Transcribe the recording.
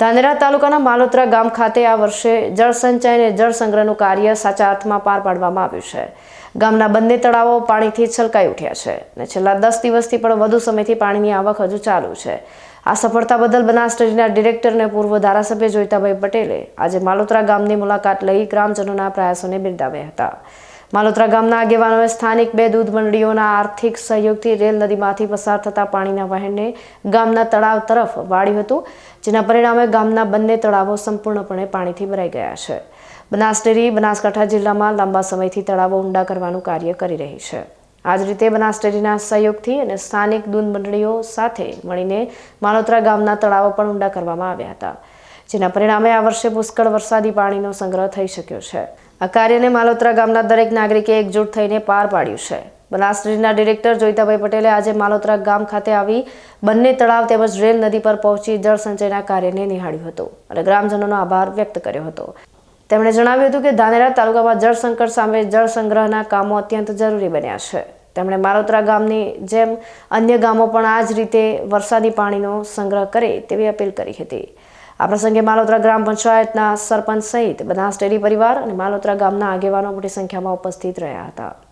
ધાનેરા તાલુકાના માલોત્રા ગામ ખાતે આ વર્ષે જળસંચય અને જળ સંગ્રહનું કાર્ય સાચા અર્થમાં પાર પાડવામાં આવ્યું છે. ગામના બંને તળાવો પાણીથી છલકાઈ ઉઠ્યા છે અને છેલ્લા દસ દિવસથી પણ વધુ સમયથી પાણીની આવક હજુ ચાલુ છે. આ સફળતા બદલ બનાસ ડેરીના ડિરેક્ટર અને પૂર્વ ધારાસભ્ય જોઈતાભાઈ પટેલે આજે માલોત્રા ગામની મુલાકાત લઈ ગ્રામજનોના પ્રયાસોને બિરદાવ્યા હતા. માલોત્રા ગામના આગેવાનોએ સ્થાનિક બે દૂધ મંડળીઓના આર્થિક સહયોગથી રેલ નદીમાંથી પસાર થતા પાણીના વહેણને ગામના તળાવ તરફ વાળ્યું હતું, જેના પરિણામે ગામના બંને તળાવો સંપૂર્ણપણે પાણીથી ભરાઈ ગયા છે. બનાસ ડેરી બનાસકાંઠા જિલ્લામાં લાંબા સમયથી તળાવો ઊંડા કરવાનું કાર્ય કરી રહી છે. આ જ રીતે બનાસ ડેરીના સહયોગથી અને સ્થાનિક દૂધ મંડળીઓ સાથે મળીને માલોત્રા ગામના તળાવો પણ ઊંડા કરવામાં આવ્યા હતા. જેના પરિણામે આ વર્ષે પુષ્કળ વરસાદી પાણીનો સંગ્રહ થઈ શક્યો છે. આ કાર્યને માલોત્રા ગામના દરેક નાગરિકે એકજૂટ થઈને પાર પાડ્યું છે. બનાસ ડેરીના ડિરેક્ટર જોઈતાભાઈ પટેલે આજે માલોત્રા ગામ ખાતે આવી બંને તળાવ તેમજ રેલ નદી પર પહોંચી જળ સંચયના કાર્યને નિહાળ્યું હતું અને ગ્રામજનોનો આભાર વ્યક્ત કર્યો હતો. તેમણે જણાવ્યું હતું કે ધાનેરા તાલુકામાં જળ સંકટ સામે જળ સંગ્રહના કામો અત્યંત જરૂરી બન્યા છે. તેમણે માલોત્રા ગામની જેમ અન્ય ગામો પણ આ જ રીતે વરસાદી પાણીનો સંગ્રહ કરે તેવી અપીલ કરી હતી. આ પ્રસંગે માલોત્રા ગ્રામ પંચાયતના સરપંચ સહિત બધા ડેરી પરિવાર અને માલોત્રા ગામના આગેવાનો મોટી સંખ્યામાં ઉપસ્થિત રહ્યા હતા.